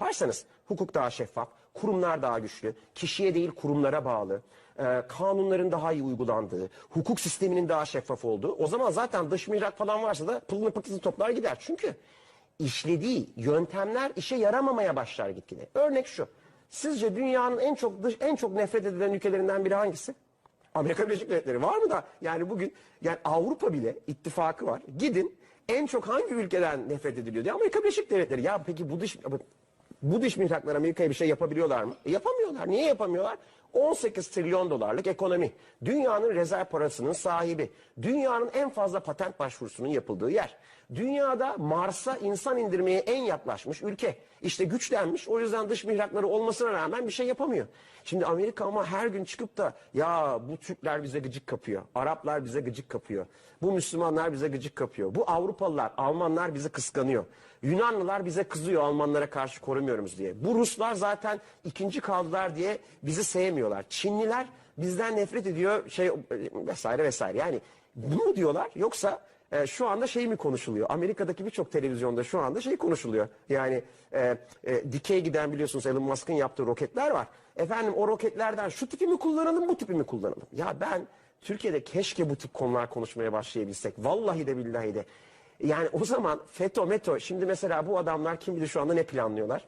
Yaparsanız hukuk daha şeffaf, kurumlar daha güçlü, kişiye değil kurumlara bağlı, e, kanunların daha iyi uygulandığı, hukuk sisteminin daha şeffaf olduğu. O zaman zaten dış mihrak falan varsa da pılını pıtını toplar gider. Çünkü işlediği yöntemler işe yaramamaya başlar gitgide. Örnek şu. Sizce dünyanın en çok dış, en çok nefret edilen ülkelerinden biri hangisi? Amerika Birleşik Devletleri var mı da yani bugün yani Avrupa bile ittifakı var. Gidin en çok hangi ülkeden nefret ediliyor diye Amerika Birleşik Devletleri. Ya peki bu dış bu dış mihraklar Amerika'ya bir şey yapabiliyorlar mı? E, yapamıyorlar. Niye yapamıyorlar? 18 trilyon dolarlık ekonomi. Dünyanın rezerv parasının sahibi. Dünyanın en fazla patent başvurusunun yapıldığı yer. Dünyada Mars'a insan indirmeye en yaklaşmış ülke. İşte güçlenmiş. O yüzden dış mihrakları olmasına rağmen bir şey yapamıyor. Şimdi Amerika ama her gün çıkıp da ya bu Türkler bize gıcık kapıyor. Araplar bize gıcık kapıyor. Bu Müslümanlar bize gıcık kapıyor. Bu Avrupalılar, Almanlar bizi kıskanıyor. Yunanlılar bize kızıyor Almanlara karşı korumuyoruz diye. Bu Ruslar zaten ikinci kaldılar diye bizi sevmiyorlar. Çinliler bizden nefret ediyor şey vesaire vesaire. Yani bunu mu diyorlar yoksa e, şu anda şey mi konuşuluyor? Amerika'daki birçok televizyonda şu anda şey konuşuluyor. Yani e, e, dikey giden biliyorsunuz Elon Musk'ın yaptığı roketler var. Efendim o roketlerden şu tipi mi kullanalım bu tipi mi kullanalım? Ya ben Türkiye'de keşke bu tip konular konuşmaya başlayabilsek. Vallahi de billahi de. Yani o zaman FETÖ, METÖ şimdi mesela bu adamlar kim bilir şu anda ne planlıyorlar?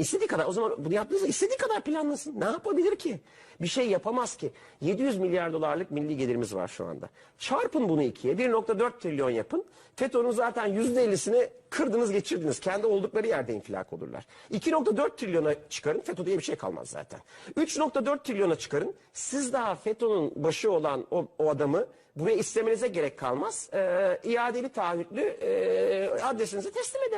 İstediği kadar o zaman bunu yaptıysa istediği kadar planlasın. Ne yapabilir ki? Bir şey yapamaz ki. 700 milyar dolarlık milli gelirimiz var şu anda. Çarpın bunu ikiye 1.4 trilyon yapın. FETÖ'nün zaten %50'sini kırdınız geçirdiniz. Kendi oldukları yerde infilak olurlar. 2.4 trilyona çıkarın FETÖ diye bir şey kalmaz zaten. 3.4 trilyona çıkarın. Siz daha FETÖ'nün başı olan o, o adamı buraya istemenize gerek kalmaz. Ee, iadeli taahhütlü e, adresinize teslim eder.